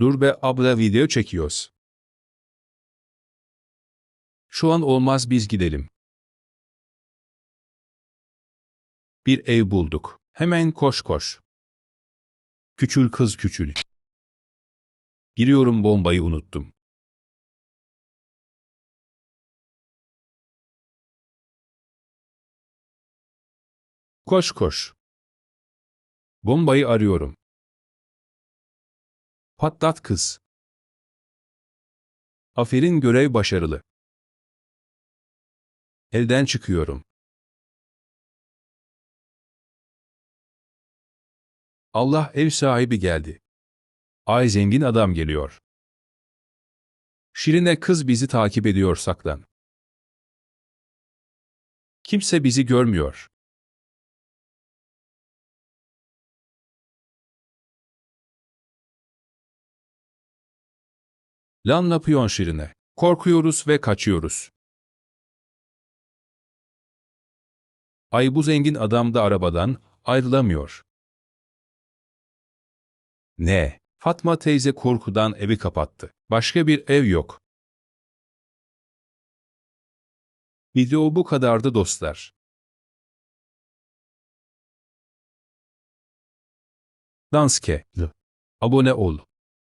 Dur be abla video çekiyoruz. Şu an olmaz biz gidelim. Bir ev bulduk. Hemen koş koş. Küçül kız küçül. Giriyorum bombayı unuttum. Koş koş. Bombayı arıyorum. Patlat kız. Aferin görev başarılı. Elden çıkıyorum. Allah ev sahibi geldi. Ay zengin adam geliyor. Şirine kız bizi takip ediyor saklan. Kimse bizi görmüyor. Lan ne yapıyorsun Şirine? Korkuyoruz ve kaçıyoruz. Ay bu zengin adam da arabadan ayrılamıyor. Ne? Fatma teyze korkudan evi kapattı. Başka bir ev yok. Video bu kadardı dostlar. Danske. Abone ol.